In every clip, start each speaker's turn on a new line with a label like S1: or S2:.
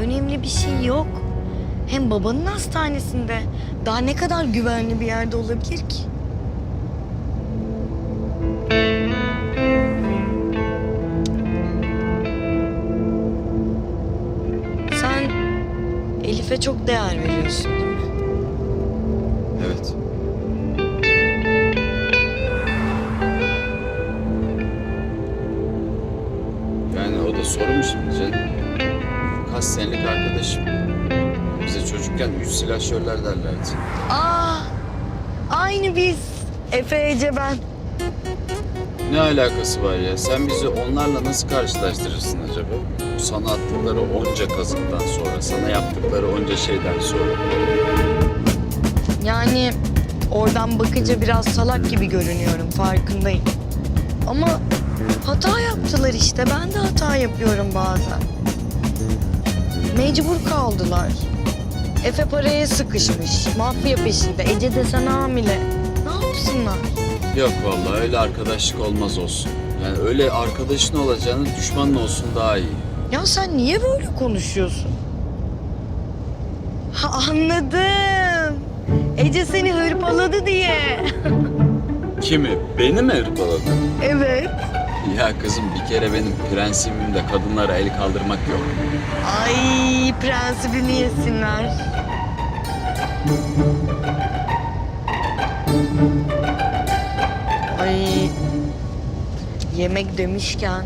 S1: önemli bir şey yok. Hem babanın hastanesinde. Daha ne kadar güvenli bir yerde olabilir ki? Sen Elif'e çok değer veriyorsun değil mi?
S2: Evet. Yani o da sorun mu şimdi canım? Kaç senelik arkadaşım. Bize çocukken üç silahşörler derlerdi.
S1: Aa, aynı biz. Efe Ece ben.
S2: Ne alakası var ya? Sen bizi onlarla nasıl karşılaştırırsın acaba? Bu sana attıkları onca kazıktan sonra, sana yaptıkları onca şeyden sonra.
S1: Yani oradan bakınca biraz salak gibi görünüyorum farkındayım. Ama hata yaptılar işte. Ben de hata yapıyorum bazen. Mecbur kaldılar. Efe paraya sıkışmış. Mafya peşinde. Ece desen hamile. Ne yapsınlar?
S2: Yok vallahi öyle arkadaşlık olmaz olsun. Yani öyle arkadaşın olacağını düşmanın olsun daha iyi.
S1: Ya sen niye böyle konuşuyorsun? Ha, anladım. Ece seni hırpaladı diye.
S2: Kimi? Beni mi hırpaladın?
S1: evet.
S2: Ya kızım bir kere benim prensibim de kadınlara el kaldırmak yok.
S1: Ay prensibini yesinler. Ay yemek demişken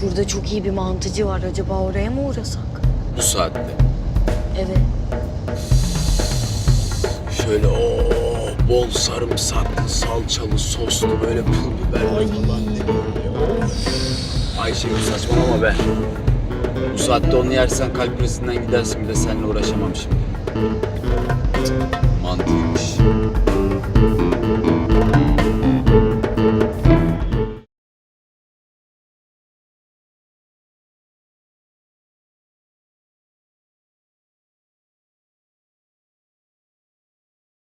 S1: şurada çok iyi bir mantıcı var. Acaba oraya mı uğrasak?
S2: Bu saatte.
S1: Evet.
S2: Şöyle o bol sarımsaklı, salçalı, soslu böyle pul biberli falan ne böyle. Ayşegül saçmalama be. Bu saatte onu yersen kalp krizinden gidersin bir de seninle uğraşamam şimdi. Mantıymış.